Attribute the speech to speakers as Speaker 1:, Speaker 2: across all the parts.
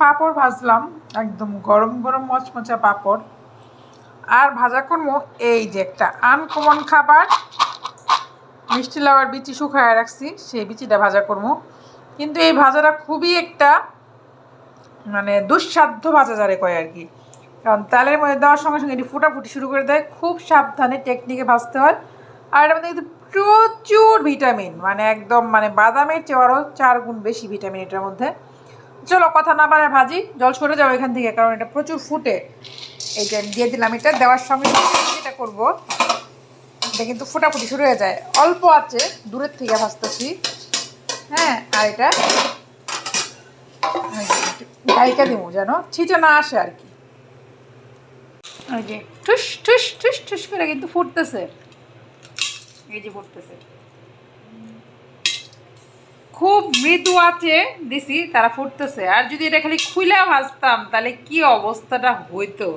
Speaker 1: পাঁপড় ভাজলাম, একদম গরম গরম মচমচা পাঁপড়। আর ভাজা করব এই যে একটা আনকমন খাবার। মিষ্টি লাউয়ের বিচি শুকায় রাখছি, সেই বিচিটা ভাজা করব। কিন্তু এই ভাজাটা খুবই একটা মানে দুঃসাধ্য ভাজা যারে কয় আর কি। কারণ তেলের মধ্যে দেওয়ার সঙ্গে সঙ্গে এটি ফুটাফুটি শুরু করে দেয়, খুব সাবধানে টেকনিকে ভাজতে হয়। আর এটার মধ্যে কিন্তু প্রচুর ভিটামিন মানে একদম মানে বাদামের চেয়ে আরও চার গুণ বেশি ভিটামিন এটার মধ্যে। চলো কথা না পারে ভাজি। জল সরে যাও এখান থেকে, কারণ এটা প্রচুর ফুটে। এই যে দিয়ে দিলাম এটা, দেওয়ার সঙ্গে যেটা করব। এটা কিন্তু ফুটাফুটি শুরু হয়ে যায়। অল্প আছে, দূরের থেকে ভাজতেছি। হ্যাঁ আর এটা গাইকা দিব যেন ছিটে না আসে আর কি। ওই যে ঠুস ঠুস ঠুস ঠুস করে কিন্তু ফুটতেছে। এই যে ফুটতেছে। খুব মৃদু আছে দিছি তারা ফুটতেছে। আর যদি এটা খালি খুলে ভাজতাম তাহলে কি অবস্থাটা হইতো?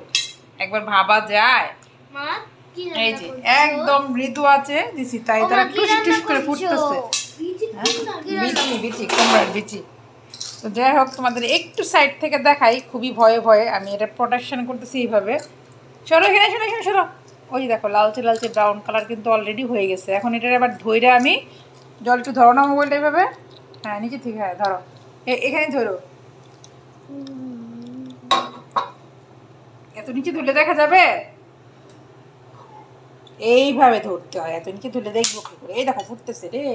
Speaker 1: একবার ভাবা যায়। এই যে একদম মৃদু আছে দিছি তাই তারা টুস টুস করে ফুটতেছে। হ্যাঁ? বিচি বিচি কুমড়ার বিচি। তো যাই হোক তোমাদের একটু সাইড থেকে দেখাই খুবই ভয়ে ভয়ে আমি এটা প্রোটেকশন করতেছি এইভাবে। সরো এখানে শোনো এখানে সরো ওই দেখো লালচে লালচে ব্রাউন কালার কিন্তু অলরেডি হয়ে গেছে। এখন এটার আবার ধৈরে আমি জল একটু ধরো না মোবাইলটা এইভাবে। হ্যাঁ নিচে থেকে হ্যাঁ ধরো। এখানে ধরো। এত নিচে তুলে দেখা যাবে? এইভাবে ধরতে হয়, এত নিচে তুলে দেখব কি করে? এই দেখো, ফুটতেছে রে।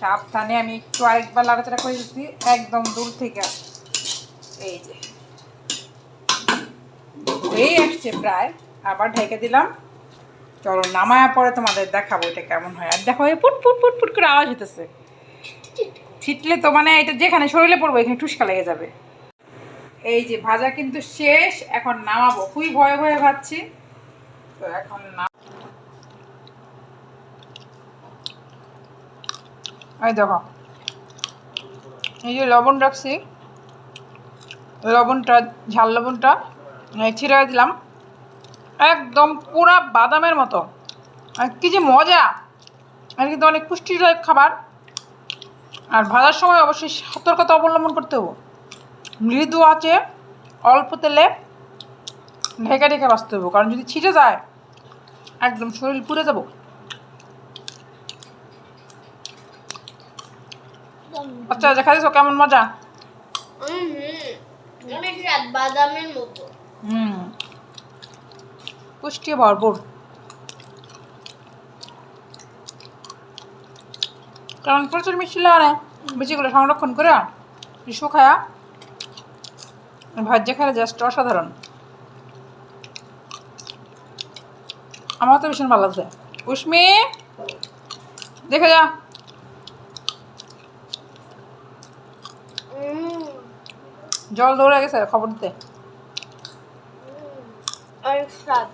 Speaker 1: সাবধানে আমি একটু আরেকবার লাড়াচাড়া করে দিচ্ছি, একদম দূর থেকে। এই যে। হয়ে আসছে প্রায়। আবার ঢেকে দিলাম। চলো, নামায়া পরে তোমাদের দেখাবো এটা কেমন হয়। আর দেখো, এই পুট পুট পুট পুট করে আওয়াজ হইতেছে। ছিটলে তো মানে এটা যেখানে শরীরে পড়ব, এখানে ঠুসকা লেগে যাবে। এই যে ভাজা কিন্তু শেষ, এখন নামাবো। খুবই ভয়ে ভয়ে ভাজছি। তো এখন এই দেখো। এই যে লবণ রাখছি। লবণটা, ঝাল লবণটা ছিঁড়ে দিলাম। একদম পুরা বাদামের মতো। আর কি যে মজা! আর কিন্তু অনেক পুষ্টিদায়ক খাবার। আর ভাজার সময় অবশ্যই সতর্কতা অবলম্বন করতে হবে। মৃদু আছে অল্প তেলে ঢেকে ঢেকে বাঁচতে হবে কারণ যদি ছিটে যায় একদম শরীর পুড়ে যাব। আচ্ছা দেখা দিছো কেমন মজা?
Speaker 2: বাদামের মতো।
Speaker 1: হুম পুষ্টি ভরপুর। কারণ প্রচুর মিষ্টি লাগে না। বিচিগুলো সংরক্ষণ করে শুকায়া ভাজ্যা খেলে জাস্ট অসাধারণ। আমার তো ভীষণ ভালো লাগছে। উষ্মি দেখে যা। জল দৌড়ে গেছে খবর দিতে।
Speaker 2: অনেক স্বাদ।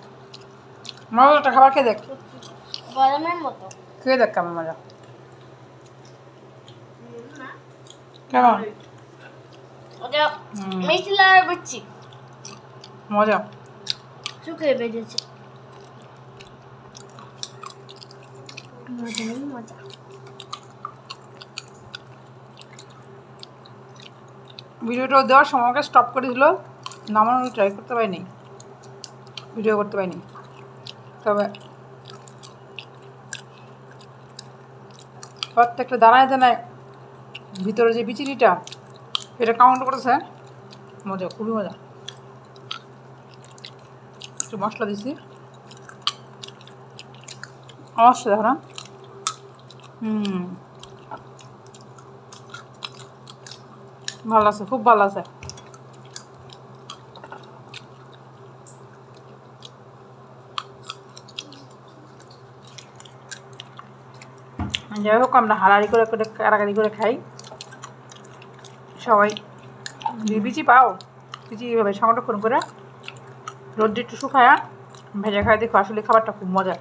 Speaker 1: মজা একটা খাবার খেয়ে দেখ।
Speaker 2: মতো।
Speaker 1: খেয়ে দেখ কেমন মজা। কেমন
Speaker 2: ওটা মিষ্টি লাগার বুঝছি
Speaker 1: মজা
Speaker 2: শুকিয়ে বেজেছে মজা মজা
Speaker 1: ভিডিওটা দেওয়ার সময় আমাকে স্টপ করে দিল। নামানোর ট্রাই করতে পারিনি। ভিডিও করতে পারিনি। তবে প্রত্যেকটা দানায় দানায় ভিতরে যে বিচিরিটা, এটা কাউন্ট করেছে মজা, খুবই মজা। একটু মশলা দিছি। দেখো হুম। ভালো আছে, খুব ভালো আছে। যাই হোক, আমরা হারারি করে কারাকারি করে খাই। সবাই বিচি পাও। বিচি এইভাবে সংরক্ষণ করে। রোদ্রে একটু শুকায়া ভেজা খাই দেখো, আসলে খাবারটা খুব মজা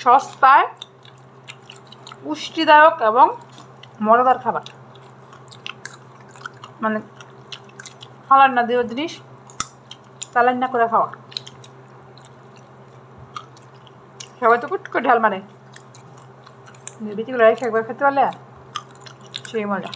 Speaker 1: সস্তায় পুষ্টিদায়ক এবং মজাদার খাবার। মানে ফালার না দেওয়ার জিনিস চালান না করে খাওয়া। সবাই তো কুট করে ঢাল মানে বিচিগুলো একবার খেতে পারলে? সেই মজা